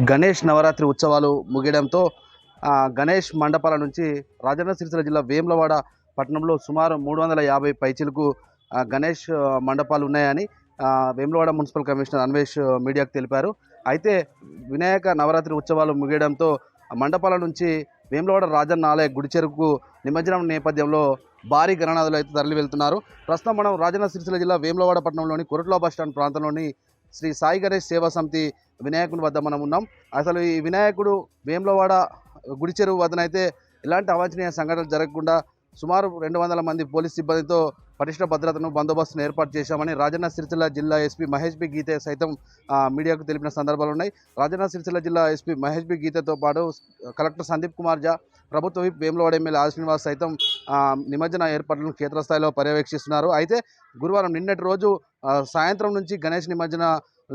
గణేష్ నవరాత్రి ఉత్సవాలు ముగియడంతో గణేష్ మండపాల నుంచి రాజన్న సిరిసిల్ల జిల్లా వేములవాడ పట్టణంలో సుమారు మూడు వందల యాభై పైచీలకు గణేష్ మండపాలు ఉన్నాయని వేములవాడ మున్సిపల్ కమిషనర్ అన్వేష్ మీడియాకు తెలిపారు. అయితే వినాయక నవరాత్రి ఉత్సవాలు ముగియడంతో మండపాల నుంచి వేములవాడ రాజన్న ఆలయ గుడి చెరుకు నిమజ్జనం నేపథ్యంలో భారీ గణనాథులు అయితే తరలి వెళ్తున్నారు ప్రస్తుతం మనం రాజన్న సిరిసిల్ల జిల్లా వేములవాడ పట్టణంలోని కొరట్లో బస్టాండ్ ప్రాంతంలోని శ్రీ సాయి గణేష్ సేవా సమితి వినాయకుని వద్ద మనం ఉన్నాం. అసలు ఈ వినాయకుడు వేములవాడ గుడి చెరువు వద్దనైతే ఎలాంటి అవాంఛనీయ సంఘటనలు జరగకుండా సుమారు రెండు వందల మంది పోలీస్ సిబ్బందితో పటిష్ట భద్రతను బందోబస్తును ఏర్పాటు చేశామని రాజన్న సిరిసిల్ల జిల్లా ఎస్పీ మహేష్ బి గీతే సైతం మీడియాకు తెలిపిన సందర్భాలు ఉన్నాయి. రాజన్న సిరిసిల్ల జిల్లా ఎస్పీ మహేష్ బి గీతతో పాటు కలెక్టర్ సందీప్ కుమార్ జా ప్రభుత్వ విప్ వేములవాడ ఎమ్మెల్యే ఆది శ్రీనివాస్ సైతం నిమజ్జన ఏర్పాట్లను క్షేత్రస్థాయిలో పర్యవేక్షిస్తున్నారు. అయితే గురువారం నిన్నటి రోజు సాయంత్రం నుంచి గణేష్ నిమజ్జన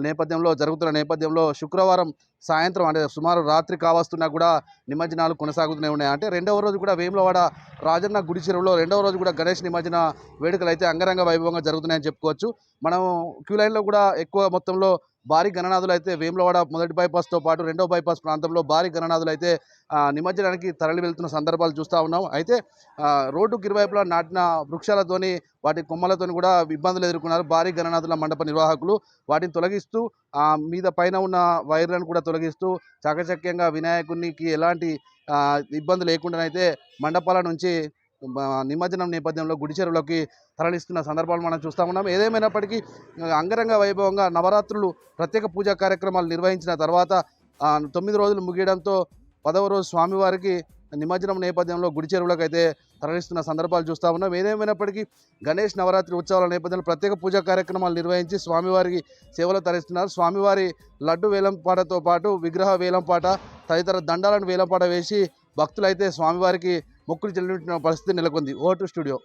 నేపథ్యంలో జరుగుతున్న నేపథ్యంలో శుక్రవారం సాయంత్రం అంటే సుమారు రాత్రి కావస్తున్నా కూడా నిమజ్జనాలు కొనసాగుతూనే ఉన్నాయి. అంటే రెండవ రోజు కూడా వేములవాడ రాజన్న గుడి చెరువులో రెండవ రోజు కూడా గణేష్ నిమజ్జన వేడుకలు అయితే అంగరంగ వైభవంగా జరుగుతున్నాయని చెప్పుకోవచ్చు. మనం క్యూ లైన్లో కూడా ఎక్కువ మొత్తంలో భారీ గణనాదులు అయితే వేములవాడ మొదటి బైపాస్తో పాటు రెండో బైపాస్ ప్రాంతంలో భారీ గణనాథులు అయితే నిమజ్జనానికి తరలి వెళ్తున్న సందర్భాలు చూస్తూ ఉన్నాం. అయితే రోడ్డు రోడ్డుకి ఇరువైపులా నాటిన వృక్షాలతోని వాటి కొమ్మలతోని కూడా ఇబ్బందులు ఎదుర్కొన్నారు భారీ గణనాథుల మండప నిర్వాహకులు. వాటిని తొలగిస్తూ మీద పైన ఉన్న వైర్లను కూడా తొలగిస్తూ చాకచక్యంగా వినాయకునికి ఎలాంటి ఇబ్బంది లేకుండానైతే మండపాల నుంచి నిమజ్జనం నేపథ్యంలో గుడి చెరువులోకి తరలిస్తున్న సందర్భాలు మనం చూస్తూ ఉన్నాం. ఏదేమైనప్పటికీ అంగరంగ వైభవంగా నవరాత్రులు ప్రత్యేక పూజా కార్యక్రమాలు నిర్వహించిన తర్వాత తొమ్మిది రోజులు ముగియడంతో పదవ రోజు స్వామివారికి నిమజ్జనం నేపథ్యంలో గుడి చెరువులకు అయితే తరలిస్తున్న సందర్భాలు చూస్తూ ఉన్నాం. ఏదేమైనప్పటికీ గణేష్ నవరాత్రి ఉత్సవాల నేపథ్యంలో ప్రత్యేక పూజా కార్యక్రమాలు నిర్వహించి స్వామివారికి సేవలు తరలిస్తున్నారు. స్వామివారి లడ్డు వేలంపాటతో పాటు విగ్రహ వేలంపాట తదితర దండాలను వేలంపాట వేసి భక్తులైతే స్వామివారికి మొక్కులు చెల్లించిన పరిస్థితి నెలకొంది. Vote studio.